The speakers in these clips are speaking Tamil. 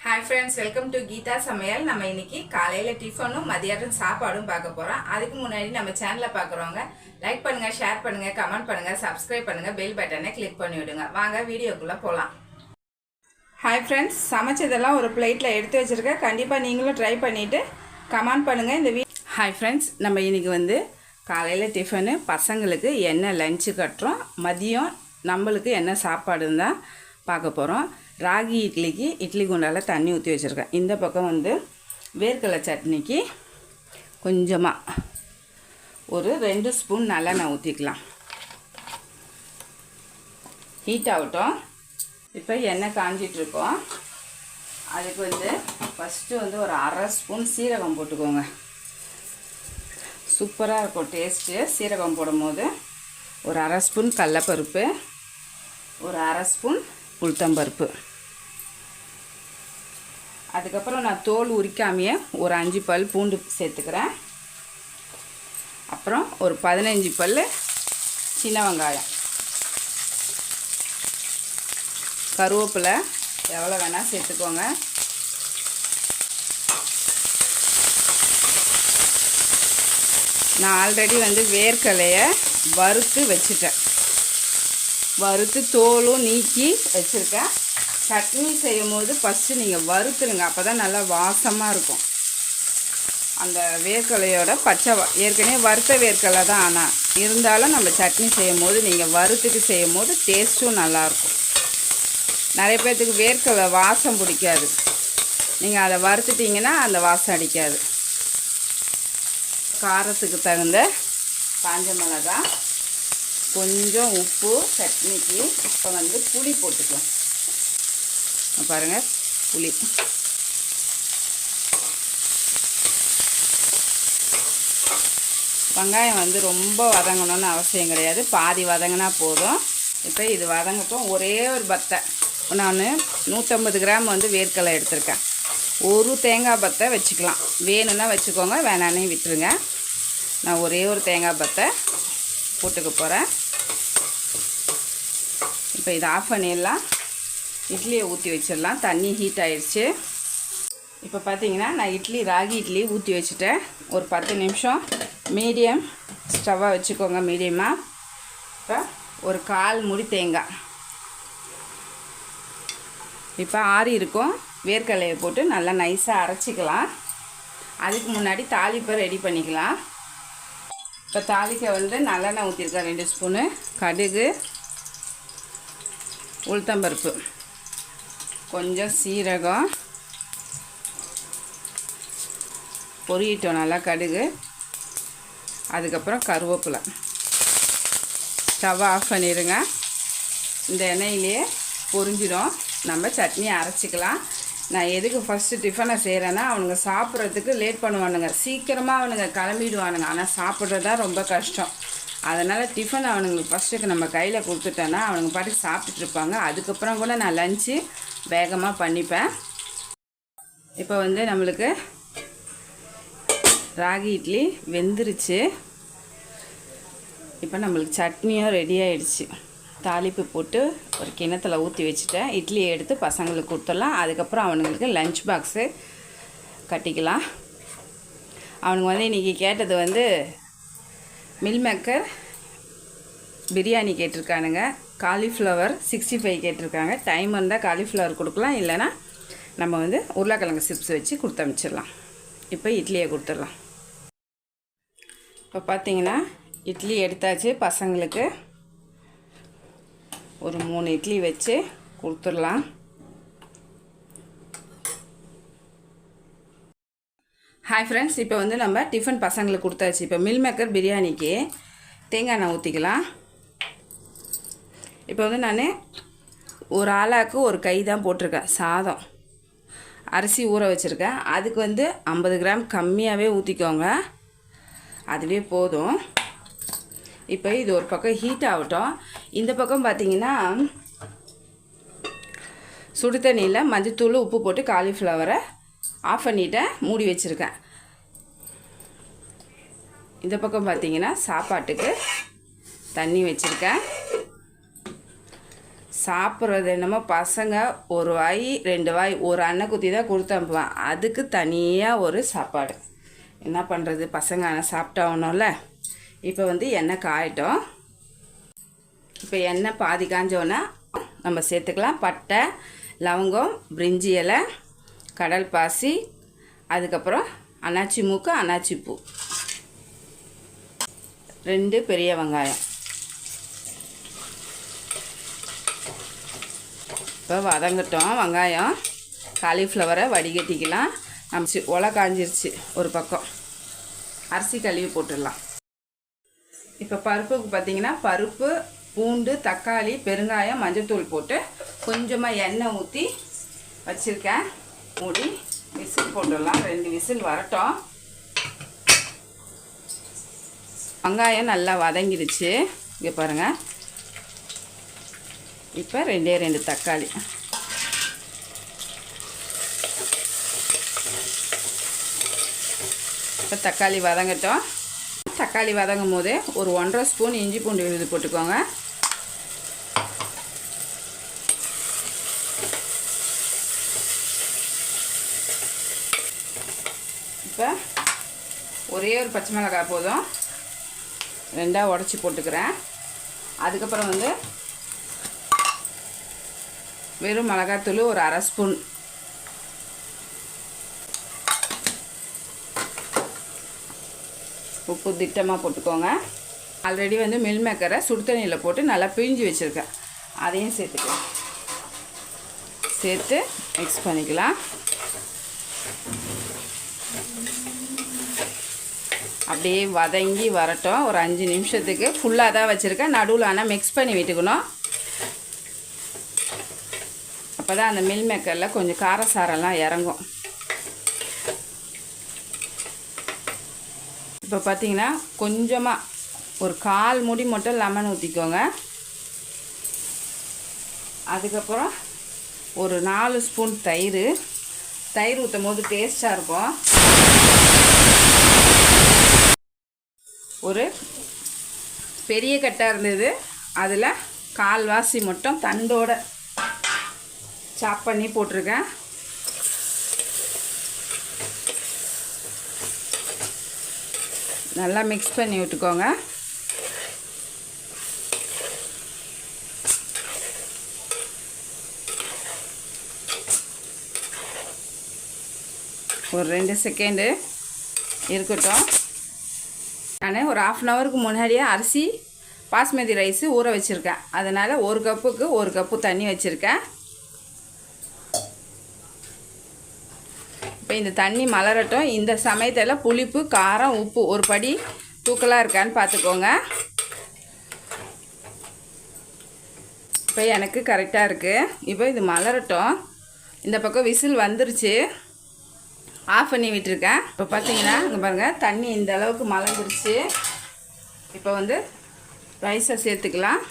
Hi friends welcome to Geetha சமையல் நம்ம இன்னைக்கு காலையில் டிஃபனும் மதியானம் சாப்பாடும் பார்க்க போகிறோம் அதுக்கு முன்னாடி நம்ம சேனலை பார்க்குறவங்க லைக் பண்ணுங்கள் ஷேர் பண்ணுங்கள் கமெண்ட் பண்ணுங்கள் சப்ஸ்கிரைப் பண்ணுங்கள் பெல் பட்டனை கிளிக் பண்ணி விடுங்க. வாங்க வீடியோக்குள்ளே போகலாம் ஹாய் ஃப்ரெண்ட்ஸ் சமைச்சதெல்லாம் ஒரு பிளேட்டில் எடுத்து வச்சுருக்கேன். கண்டிப்பாக நீங்களும் ட்ரை பண்ணிவிட்டு கமெண்ட் பண்ணுங்கள் இந்த வீ ஹாய் ஃப்ரெண்ட்ஸ் நம்ம இன்னைக்கு வந்து காலையில் டிஃபனு பசங்களுக்கு என்ன லஞ்சு கட்டுறோம் மதியம் நம்மளுக்கு என்ன சாப்பாடுன்னு தான் பார்க்க போகிறோம் ராகி இட்லிக்கு இட்லி குண்டால் தண்ணி ஊற்றி வச்சுருக்கேன். இந்த பக்கம் வந்து வேர்க்கடலை சட்னிக்கு கொஞ்சமாக ஒரு ரெண்டு ஸ்பூன் நல்லெண்ணெய் ஊற்றிக்கலாம் ஹீட் ஆகட்டும். இப்போ எண்ணெய் காஞ்சிட்ருக்கோம் அதுக்கு வந்து ஃபஸ்ட்டு வந்து ஒரு அரை ஸ்பூன் சீரகம் போட்டுக்கோங்க. சூப்பராக இருக்கும் டேஸ்ட்டு சீரகம் போடும்போது ஒரு அரை ஸ்பூன் கடலப்பருப்பு ஒரு அரை ஸ்பூன் உளுத்தம்பருப்பு அதுக்கப்புறம் நான் தோல் உரிக்காமையே ஒரு அஞ்சு பல் பூண்டு சேர்த்துக்கிறேன். அப்புறம் ஒரு பதினஞ்சு பல் சின்ன வெங்காயம். கருவேப்பிலை எவ்வளோ வேணால் சேர்த்துக்கோங்க. நான் ஆல்ரெடி வந்து வேர்க்கலையை வறுத்து வச்சுட்டேன். வறுத்து தோலும் நீக்கி வச்சுருக்கேன். சட்னி செய்யும் போது ஃபஸ்ட்டு நீங்கள் வறுத்துருங்க. அப்போ தான் நல்லா வாசமாக இருக்கும். அந்த வேர்க்கலையோட பச்சை ஏற்கனவே வறுத்த வேர்க்கலை தான் ஆனால் இருந்தாலும் நம்ம சட்னி செய்யும் போது நீங்கள் வறுத்துட்டு செய்யும் போது டேஸ்ட்டும் நல்லாயிருக்கும் நிறைய பேர்த்துக்கு வேர்க்கலை வாசம் பிடிக்காது. நீங்கள் அதை வறுத்துட்டிங்கன்னா அந்த வாசம் அடிக்காது. காரத்துக்கு தகுந்த காஞ்ச மிளகா கொஞ்சம் உப்பு சட்னிக்கு இப்போ வந்து புளி போட்டுக்கலாம். பாருங்கள் புளி. வெங்காயம் வந்து ரொம்ப வதங்கணும்னு அவசியம் கிடையாது. பாதி வதங்கினா போதும். இப்போ இது வதங்கட்டும். ஒரே ஒரு பத்தை. நான் நூற்றம்பது கிராம் வந்து வேர்க்கடலை எடுத்திருக்கேன். ஒரு தேங்காய் பத்தை வச்சுக்கலாம். வேணும்னா வச்சுக்கோங்க வேணானே விட்டுருங்க. நான் ஒரே ஒரு தேங்காய் பத்தை போட்டுக்க போகிறேன் இப்போ இதை ஆஃப் பண்ணிடலாம். இட்லியை ஊற்றி வச்சிடலாம். தண்ணி ஹீட் ஆயிடுச்சு இப்போ பார்த்தீங்கன்னா நான் இட்லி ராகி இட்லி ஊற்றி வச்சுட்டேன். ஒரு பத்து நிமிஷம். மீடியம் ஸ்டவ்வாக வச்சுக்கோங்க மீடியமாக இப்போ ஒரு கால் முடி தேங்காய். இப்போ ஆறி இருக்கும். வேர்க்கடலையை போட்டு நல்லா நைஸாக அரைச்சிக்கலாம். அதுக்கு முன்னாடி தாளிப்பை ரெடி பண்ணிக்கலாம். இப்போ தாளிக்க வந்து நல்லெண்ணெய் ஊற்றிருக்கேன் ரெண்டு ஸ்பூனு கடுகு உளுத்தம்பருப்பு. கொஞ்சம் சீரகம். பொரியட்டும் நல்லா கடுகு. அதுக்கப்புறம் கருவேப்பிலை. ஸ்டவ் ஆஃப் பண்ணிடுங்க. இந்த எண்ணெயிலேயே பொரிஞ்சிடும். நம்ம சட்னி அரைச்சிக்கலாம். நான் எதுக்கு ஃபஸ்ட்டு டிஃபனை செய்கிறேன்னா அவனுங்க சாப்பிட்றதுக்கு லேட் பண்ணுவானுங்க. சீக்கிரமாக அவனுங்க கிளம்பிடுவானுங்க. ஆனால் சாப்பிட்றது தான் ரொம்ப கஷ்டம். அதனால் டிஃபன் அவனுங்களுக்கு ஃபஸ்ட்டுக்கு நம்ம கையில் கொடுத்துட்டோன்னா அவனுங்க பாட்டுக்கு சாப்பிட்டுட்டு இருப்பாங்க. அதுக்கப்புறம் கூட நான் லஞ்சு வேகமாக பண்ணிப்பேன். இப்போ வந்து நம்மளுக்கு ராகி இட்லி வெந்துருச்சு. இப்போ நம்மளுக்கு சட்னியும் ரெடி ஆகிடுச்சு தாளிப்பு போட்டு ஒரு கிணத்துல ஊற்றி வச்சுட்டேன். இட்லியை எடுத்து பசங்களுக்கு கொடுத்துடலாம். அதுக்கப்புறம் அவனுங்களுக்கு லஞ்ச் பாக்ஸு கட்டிக்கலாம். அவனுங்க வந்து இன்றைக்கி கேட்டது வந்து மில் மேக்கர் பிரியாணி கேட்டிருக்கானுங்க. காலிஃப்ளவர் சிக்ஸ்டி ஃபைவ் கேட்டிருக்காங்க. டைம் இருந்தால் காலிஃப்ளவர் கொடுக்கலாம். இல்லைன்னா நம்ம வந்து உருளைக்கிழங்கு சிப்ஸ் வச்சு கொடுத்து அனுப்பிச்சிடலாம் இப்போ இட்லியை கொடுத்துடலாம். இப்போ பார்த்தீங்கன்னா இட்லி எடுத்தாச்சு பசங்களுக்கு. ஒரு மூணு இட்லி வச்சு கொடுத்துடலாம். ஹாய் ஃப்ரெண்ட்ஸ் இப்போ வந்து நம்ம டிஃபன் பசங்களுக்கு கொடுத்தாச்சு. இப்போ மில் மேக்கர் பிரியாணிக்கு தேங்காய் எண்ணெய் ஊற்றிக்கலாம் இப்போ வந்து நான் ஒரு ஆளாக்கு ஒரு கை தான் போட்டிருக்கேன். சாதம். அரிசி ஊற வச்சுருக்கேன். அதுக்கு வந்து ஐம்பது கிராம் கம்மியாகவே ஊற்றிக்கோங்க அதுவே போதும். இப்போ இது ஒரு பக்கம் ஹீட் ஆகட்டும். இந்த பக்கம் பார்த்தீங்கன்னா சுடு தண்ணியில் மஞ்சத்தூள் உப்பு போட்டு காலிஃப்ளவரை ஆஃப் பண்ணிட்டேன். மூடி வச்சுருக்கேன். இந்த பக்கம் பார்த்தீங்கன்னா சாப்பாட்டுக்கு தண்ணி வச்சுருக்கேன். சாப்பிட்றது என்னமோ பசங்க ஒரு வாய் ரெண்டு வாய் ஒரு அன்னை குத்தி தான் கொடுத்து அனுப்புவேன். அதுக்கு தனியாக ஒரு சாப்பாடு. என்ன பண்ணுறது பசங்க ஆனால் சாப்பிட்டாகணும்ல இப்போ வந்து எண்ணெய் காயட்டும். இப்போ எண்ணெய் பாதி காஞ்சோன்னா நம்ம சேர்த்துக்கலாம். பட்டை லவங்கம் பிரிஞ்சி இலை கடல் பாசி அதுக்கப்புறம் அன்னாச்சி மூக்கு அன்னாச்சி பூ. ரெண்டு பெரிய வெங்காயம். இப்போ வதங்கட்டும். வெங்காயம் காலிஃப்ளவரை வடிகட்டிக்கலாம். நம்ம ஒலை காஞ்சிருச்சு ஒரு பக்கம். அரிசி கழுவி போட்டுடலாம். இப்போ பருப்புக்கு பார்த்தீங்கன்னா பருப்பு பூண்டு தக்காளி பெருங்காயம் மஞ்சள்தூள் போட்டு கொஞ்சமாக எண்ணெய் ஊற்றி வச்சுருக்கேன். மூடி விசில் போட்டுடலாம். ரெண்டு விசில் வரட்டும். வெங்காயம் நல்லா வதங்கிடுச்சு. இங்கே பாருங்கள் இப்போ ரெண்டே ரெண்டு தக்காளி. இப்போ தக்காளி வதங்கட்டும். தக்காளி வதங்கும் போது ஒரு ஒன்றரை ஸ்பூன் இஞ்சி பூண்டு விழுது போட்டுக்கோங்க. இப்போ ஒரே ஒரு பச்சை மிளகாய் போதும். ரெண்டாக உடச்சி போட்டுக்கிறேன். அதுக்கப்புறம் வந்து வெறும் மிளகாத்தூள் ஒரு அரை ஸ்பூன். உப்பு திட்டமாக போட்டுக்கோங்க. ஆல்ரெடி வந்து மில் மேக்கரை சுடுதண்ணியில் போட்டு நல்லா பிழிஞ்சு வச்சுருக்கேன். அதையும் சேர்த்துக்கலாம். சேர்த்து மிக்ஸ் பண்ணிக்கலாம். அப்படியே வதங்கி வரட்டும். ஒரு அஞ்சு நிமிஷத்துக்கு ஃபுல்லாக தான் வச்சுருக்கேன். நடுவில் ஆனால் மிக்ஸ் பண்ணி விட்டுக்கணும். அப்போ தான் அந்த மில் மேக்கரில் கொஞ்சம் காரசாரெல்லாம் இறங்கும். இப்போ பார்த்தீங்கன்னா கொஞ்சமாக ஒரு கால் முடி மட்டும் லெமன் ஊற்றிக்கோங்க அதுக்கப்புறம் ஒரு நாலு ஸ்பூன் தயிர். தயிர் ஊற்றும் போது டேஸ்ட்டாக இருக்கும். ஒரு பெரிய கட்டாக இருந்தது. அதில் கால்வாசி மட்டும் தண்டோட சாப் பண்ணி போட்டிருக்கேன். நல்லா மிக்ஸ் பண்ணி விட்டுக்கோங்க. ஒரு ரெண்டு செகண்டு இருக்கட்டும். நான் ஒரு ஆஃப் அன் ஹவருக்கு முன்னாடியே அரிசி பாஸ்மதி ரைஸு ஊற வச்சுருக்கேன். அதனால் ஒரு கப்புக்கு ஒரு கப்பு தண்ணி வச்சுருக்கேன். இப்போ இந்த தண்ணி மலரட்டும். இந்த சமயத்தில் புளிப்பு காரம் உப்பு ஒரு படி தூக்கலாக இருக்கான்னு பார்த்துக்கோங்க இப்போ எனக்கு கரெக்டாக இருக்குது இப்போ இது மலரட்டும். இந்த பக்கம் விசில் வந்துருச்சு. ஆஃப் பண்ணி விட்டுருக்கேன். இப்போ பார்த்தீங்கன்னா இங்கே பாருங்கள் தண்ணி இந்த அளவுக்கு மலர்ந்துருச்சு இப்போ வந்து ரைஸை சேர்த்துக்கலாம்.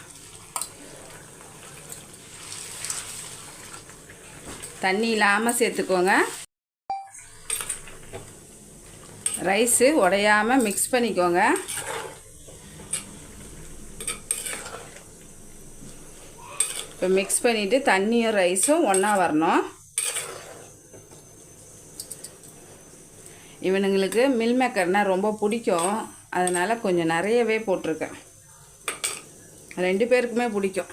தண்ணி இல்லாமல் சேர்த்துக்கோங்க. ரைஸு உடையாமல் மிக்ஸ் பண்ணிக்கோங்க. இப்போ மிக்ஸ் பண்ணிவிட்டு தண்ணியும் ரைஸும் ஒன்றா வரணும். இவனுங்களுக்கு மில் மேக்கர்னால் ரொம்ப பிடிக்கும். அதனால் கொஞ்சம் நிறையவே போட்டிருக்கேன். ரெண்டு பேருக்குமே பிடிக்கும்.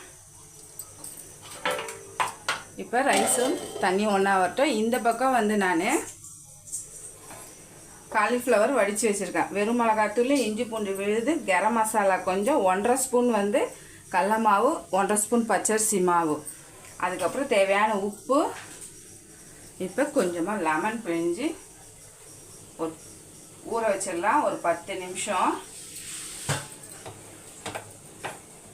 இப்போ ரைஸும் தண்ணி ஒன்றா வரட்டும். இந்த பக்கம் வந்து நான் காலிஃப்ளவர் வடித்து வச்சுருக்கேன். வெறும் மிளகாத்தூள் இஞ்சி பூண்டு விழுது கரம் மசாலா கொஞ்சம் ஒன்றரை ஸ்பூன் வந்து கடல மாவு ஒன்றரை ஸ்பூன் பச்சரிசி மாவு. அதுக்கப்புறம் தேவையான உப்பு இப்போ கொஞ்சமாக லெமன் பிழிஞ்சு ஒரு ஊற வச்சிடலாம். ஒரு பத்து நிமிஷம்.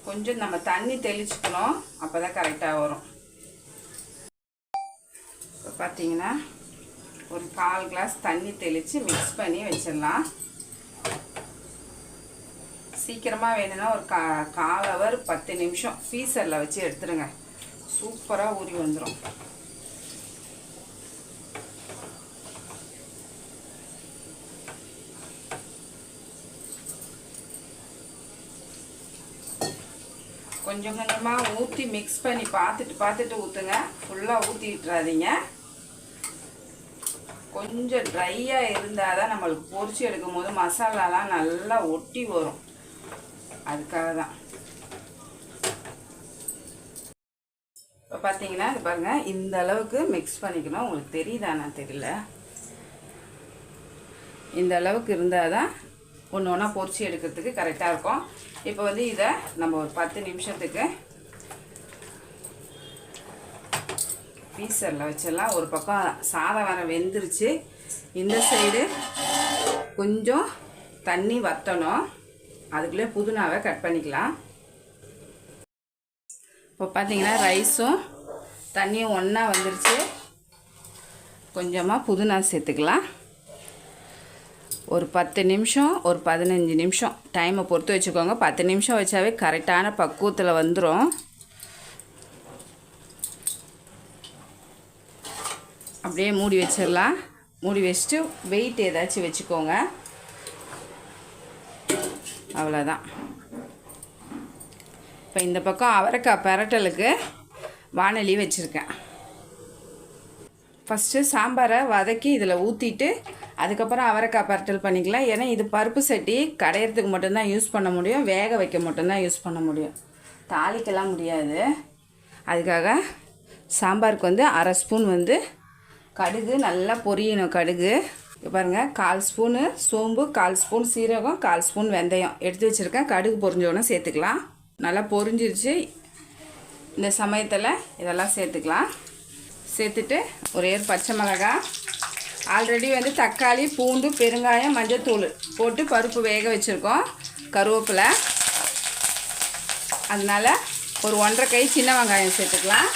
கொஞ்சம் நம்ம தண்ணி தெளிச்சுக்கணும். அப்போ தான் கரெக்டாக வரும். இப்போ பார்த்தீங்கன்னா ஒரு கால் கிளாஸ் தண்ணி தெளித்து மிக்ஸ் பண்ணி வச்சிடலாம். சீக்கிரமாக வேணும்னா ஒரு கா கால் ஹவர் பத்து நிமிஷம் ஃபீசரில் வச்சு எடுத்துருங்க சூப்பராக ஊறி வந்துடும் கொஞ்சம் கொஞ்சமாக ஊற்றி மிக்ஸ் பண்ணி பார்த்துட்டு பார்த்துட்டு ஊற்றுங்க ஃபுல்லாக ஊற்றி விட்டுறாதீங்க. கொஞ்சம் ட்ரையாக இருந்தால் தான் நம்மளுக்கு பொரிச்சு எடுக்கும் போது மசாலாலாம் நல்லா ஒட்டி வரும். அதுக்காக தான். இப்போ பார்த்தீங்கன்னா இது பாருங்கள் இந்த அளவுக்கு மிக்ஸ் பண்ணிக்கணும். உங்களுக்கு தெரியுதானா தெரியல. இந்த அளவுக்கு இருந்தால் தான் ஒன்று ஒன்றா பொறிச்சு எடுக்கிறதுக்கு கரெக்டாக இருக்கும். இப்போ வந்து இதை நம்ம ஒரு பத்து நிமிஷத்துக்கு பீசரில் வச்சிடலாம். ஒரு பக்கம் சாதம் வர வெந்துருச்சு. இந்த சைடு கொஞ்சம் தண்ணி வற்றணும் அதுக்குள்ளே புதினாவை கட் பண்ணிக்கலாம். இப்போ பார்த்தீங்கன்னா ரைஸும் தண்ணியும் ஒன்றா வந்துருச்சு. கொஞ்சமாக புதினா சேர்த்துக்கலாம். ஒரு பத்து நிமிஷம் ஒரு பதினஞ்சு நிமிஷம். டைமை பொறுத்து வச்சுக்கோங்க. பத்து நிமிஷம் வச்சாவே கரெக்டான பக்குவத்தில் வந்துடும் அப்படியே மூடி வச்சிடலாம். மூடி வச்சுட்டு வெயிட் ஏதாச்சும் வச்சுக்கோங்க. அவ்வளோதான் இப்போ இந்த பக்கம் அவரைக்காய் பெரட்டலுக்கு வானொலி வச்சுருக்கேன். ஃபஸ்ட்டு சாம்பாரை வதக்கி இதில் ஊற்றிட்டு அதுக்கப்புறம் அவரைக்காய் பரட்டல் பண்ணிக்கலாம். ஏன்னா இது பருப்பு சட்டி கடையிறதுக்கு மட்டும்தான் யூஸ் பண்ண முடியும். வேக வைக்க மட்டும்தான் யூஸ் பண்ண முடியும். தாளிக்கலாம் முடியாது. அதுக்காக சாம்பாருக்கு வந்து அரை ஸ்பூன் வந்து கடுகு நல்லா பொரியணும் கடுகு. பாருங்கள் கால் ஸ்பூனு சோம்பு கால் ஸ்பூன் சீரகம் கால் ஸ்பூன் வெந்தயம் எடுத்து வச்சுருக்கேன். கடுகு பொரிஞ்சோன்னே சேர்த்துக்கலாம். நல்லா பொரிஞ்சிருச்சு. இந்த சமயத்தில் இதெல்லாம் சேர்த்துக்கலாம். சேர்த்துட்டு ஒரே ஒரு பச்சை மிளகாய் ஆல்ரெடி வந்து தக்காளி பூண்டு பெருங்காயம் மஞ்சத்தூள் போட்டு பருப்பு வேக வச்சுருக்கோம். கருவேப்பிலை. அதனால் ஒரு ஒன்றரை கை சின்ன வெங்காயம் சேர்த்துக்கலாம்.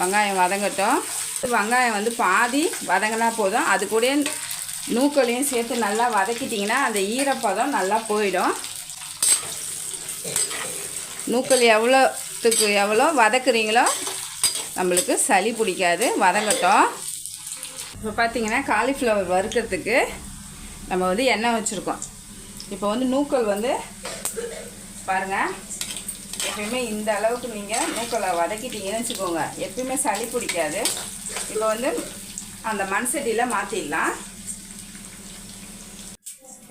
வெங்காயம் வதங்கட்டும். வெங்காயம் வந்து பாதி வதங்கினா போதும். அது கூட நூக்களையும் சேர்த்து நல்லா வதக்கிட்டிங்கன்னா அந்த ஈரப்பதம் நல்லா போயிடும். நூக்கல் எவ்வளோத்துக்கு எவ்வளோ வதக்குறீங்களோ நம்மளுக்கு சளி பிடிக்காது. வதங்கட்டும். இப்போ பார்த்தீங்கன்னா காலிஃப்ளவர் வறுக்கிறதுக்கு நம்ம வந்து எண்ணெய் வச்சுருக்கோம். இப்போ வந்து நூக்கல் வந்து பாருங்கள் எப்பயுமே இந்த அளவுக்கு நீங்கள் நூக்கலை வதக்கிட்டீங்கன்னு வச்சுக்கோங்க. எப்பயுமே சளி பிடிக்காது. இப்போ வந்து அந்த மண்சட்டியில் மாற்றிடலாம்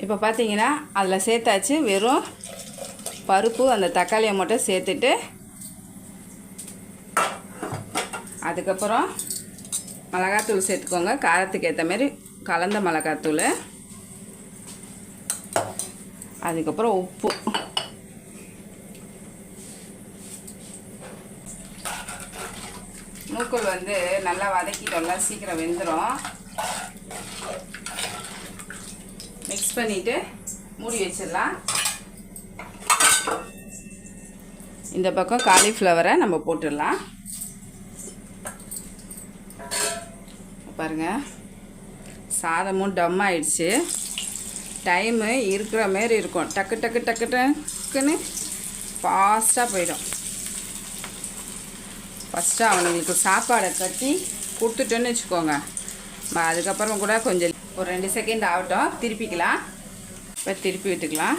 இப்போ பார்த்தீங்கன்னா அதில் சேர்த்தாச்சு வெறும் பருப்பு அந்த தக்காளியை மட்டும் சேர்த்துட்டு அதுக்கப்புறம் மிளகாத்தூள் சேர்த்துக்கோங்க. காரத்துக்கு ஏற்ற மாதிரி கலந்த மிளகாத்தூள். அதுக்கப்புறம் உப்பு. நூக்கல் வந்து நல்லா வதக்கிட்டோம்ல சீக்கிரம் வெந்துடும் மிக்ஸ் பண்ணிவிட்டு மூடி வச்சிடலாம். இந்த பக்கம் காலிஃப்ளவரை நம்ம போட்டுடலாம். பாருங்க. சாதமும் டம் ஆயிடுச்சு. டைமு இருக்கிற மாரி இருக்கும். டக்கு டக்கு டக்கு டக்குன்னு ஃபாஸ்ட்டாக போயிடும். ஃபஸ்ட்டு அவனுங்களுக்கு சாப்பாடை கட்டி கொடுத்துட்டோன்னு வச்சுக்கோங்க. அதுக்கப்புறம் கூட கொஞ்சம் ஒரு ரெண்டு செகண்ட் ஆகட்டும். திருப்பிக்கலாம். இப்போ திருப்பி விட்டுக்கலாம்.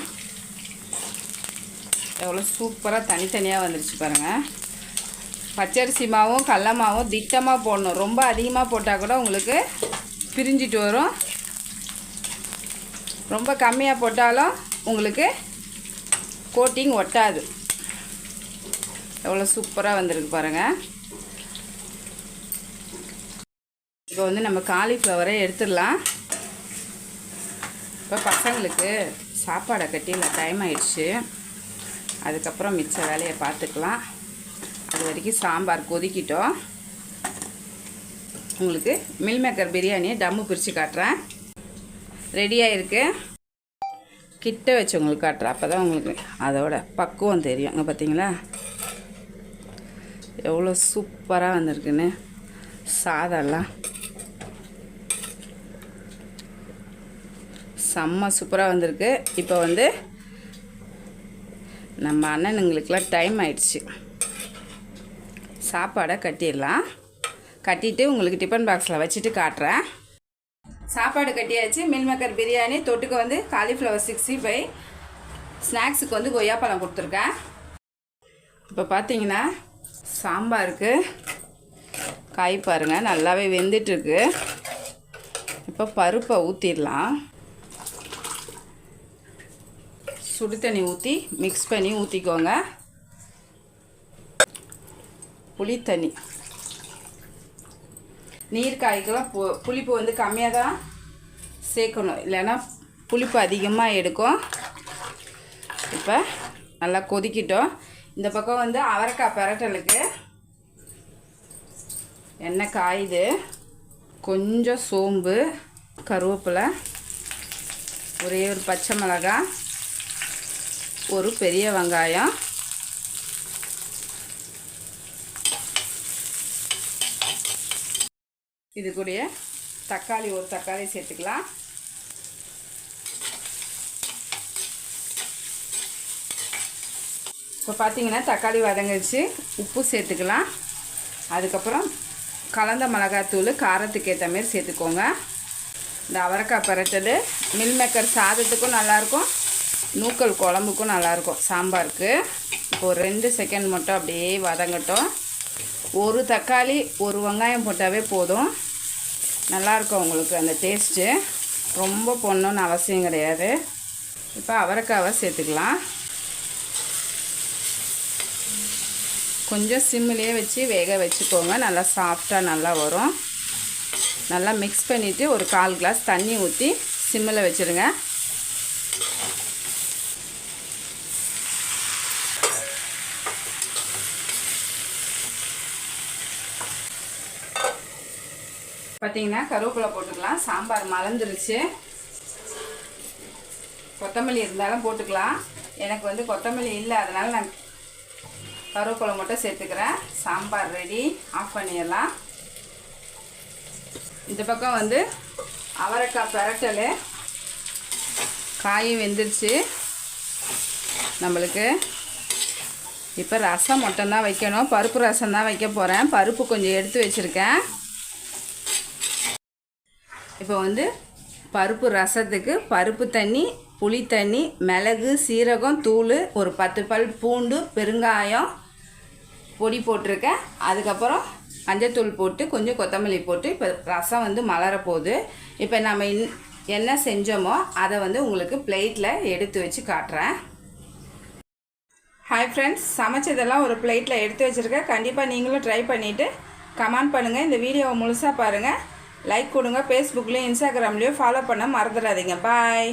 எவ்வளோ சூப்பராக தனித்தனியாக வந்துருச்சு பாருங்கள் பச்சரிசி மாவும் கடல மாவும் திட்டமாக போடணும். ரொம்ப அதிகமாக போட்டால் கூட உங்களுக்கு பிரிஞ்சிட்டு வரும். ரொம்ப கம்மியாக போட்டாலும் உங்களுக்கு கோட்டிங் ஒட்டாது. எவ்வளோ சூப்பராக வந்திருக்கு பாருங்கள் இப்போ வந்து நம்ம காலிஃப்ளவரை எடுத்துடலாம். இப்போ பசங்களுக்கு சாப்பாடை கட்டியில் டைம் ஆயிடுச்சு. அதுக்கப்புறம் மிச்ச வேலையை பார்த்துக்கலாம். அது வரைக்கும் சாம்பார் கொதிக்கிட்டோம். உங்களுக்கு மில் மேக்கர் பிரியாணியை டம்மு பிரித்து காட்டுறேன். ரெடியாக இருக்கு. கிட்ட வச்சு உங்களுக்கு காட்டுறேன். அப்போ தான் உங்களுக்கு அதோட பக்குவம் தெரியும். அங்கே பார்த்தீங்களா எவ்வளோ சூப்பராக வந்திருக்குன்னு. சாதம்லாம். செம்ம சூப்பராக வந்திருக்கு. இப்போ வந்து நம்ம அண்ணனுங்களுக்கெலாம் டைம் ஆயிடுச்சு. சாப்பாடை கட்டிடலாம். கட்டிட்டு உங்களுக்கு டிஃபன் பாக்ஸில் வச்சுட்டு காட்டுறேன். சாப்பாடு கட்டியாச்சு. மில் மேக்கர் பிரியாணி தொட்டுக்கு வந்து காலிஃப்ளவர் சிக்ஸ்டி ஃபைவ் ஸ்நாக்ஸுக்கு வந்து கொய்யாப்பழம் கொடுத்துருக்கேன். இப்போ பார்த்தீங்கன்னா சாம்பாருக்கு காய் பாருங்கள் நல்லாவே வெந்துட்டுருக்கு இப்போ பருப்பை ஊற்றிடலாம் சுடு தண்ணி ஊற்றி மிக்ஸ் பண்ணி ஊற்றிக்கோங்க புளி தண்ணி நீர் காய்க்கெல்லாம் பு புளிப்பு வந்து கம்மியாக தான் சேர்க்கணும். இல்லைன்னா புளிப்பு அதிகமாக எடுக்கும். இப்போ நல்லா கொதிக்கிட்டோம். இந்த பக்கம் வந்து அவரைக்காய் பெரட்டலுக்கு எண்ணெய் காயுது. கொஞ்சம் சோம்பு கருவேப்பிலை ஒரே ஒரு பச்சை மிளகாய். ஒரு பெரிய வெங்காயம். இது கூடிய தக்காளி ஒரு தக்காளி சேர்த்துக்கலாம். இப்போ பார்த்தீங்கன்னா தக்காளி வதங்கிடுச்சு. உப்பு சேர்த்துக்கலாம். அதுக்கப்புறம் கலந்த மிளகாத்தூள் காரத்துக்கு ஏற்ற மாரி சேர்த்துக்கோங்க. இந்த அவரைக்காய் பரட்டல் மில்மேக்கர் சாதத்துக்கும் நல்லாயிருக்கும். நூக்கல் குழம்புக்கும் நல்லாயிருக்கும். சாம்பாருக்கு. இப்போ ஒரு ரெண்டு செகண்ட் மட்டும் அப்படியே வதங்கட்டும். ஒரு தக்காளி ஒரு வெங்காயம் போட்டாவே போதும். நல்லாயிருக்கும் உங்களுக்கு அந்த டேஸ்ட்டு ரொம்ப பொண்ணுன்னு அவசியம் கிடையாது. இப்போ அவரைக்காவை சேர்த்துக்கலாம். கொஞ்சம் சிம்மிலே வச்சு வேக வச்சுக்கோங்க. நல்லா சாஃப்டாக நல்லா வரும். நல்லா மிக்ஸ் பண்ணிவிட்டு ஒரு கால் கிளாஸ் தண்ணி ஊற்றி சிம்மில் வச்சுருங்க. பார்த்தீங்கன்னா கருவேப்பிலை போட்டுக்கலாம். சாம்பார் மலர்ந்துருச்சு. கொத்தமல்லி இருந்தாலும் போட்டுக்கலாம். எனக்கு வந்து கொத்தமல்லி இல்லை அதனால் நான் கருவேப்பிலை மட்டும் சேர்த்துக்கிறேன். சாம்பார் ரெடி ஆஃப் பண்ணிடலாம். இந்த பக்கம் வந்து அவரைக்காய் பரட்டல். காயும் வெந்துருச்சு. நம்மளுக்கு இப்போ ரசம் மட்டும்தான் வைக்கணும். பருப்பு ரசம் தான் வைக்க போகிறேன் பருப்பு கொஞ்சம் எடுத்து வச்சுருக்கேன். இப்போ வந்து பருப்பு ரசத்துக்கு பருப்பு தண்ணி புளி தண்ணி மிளகு சீரகம் தூள் ஒரு பத்து பல் பூண்டு பெருங்காயம் பொடி போட்டிருக்கேன். அதுக்கப்புறம் மஞ்சத்தூள் போட்டு கொஞ்சம் கொத்தமல்லி போட்டு இப்போ ரசம் வந்து மலர போகுது இப்போ நம்ம இன் என்ன செஞ்சோமோ அதை வந்து உங்களுக்கு பிளேட்டில் எடுத்து வச்சு காட்டுறேன். ஹாய் ஃப்ரெண்ட்ஸ் சமைச்சதெல்லாம் ஒரு பிளேட்டில் எடுத்து வச்சுருக்கேன். கண்டிப்பாக நீங்களும் ட்ரை பண்ணிவிட்டு கமெண்ட் பண்ணுங்கள் இந்த வீடியோவை முழுசாக பாருங்கள் லைக் கொடுங்க ஃபேஸ்புக்லேயும் இன்ஸ்டாகிராம்லேயும் ஃபாலோ பண்ண மறந்துடாதீங்க. பாய்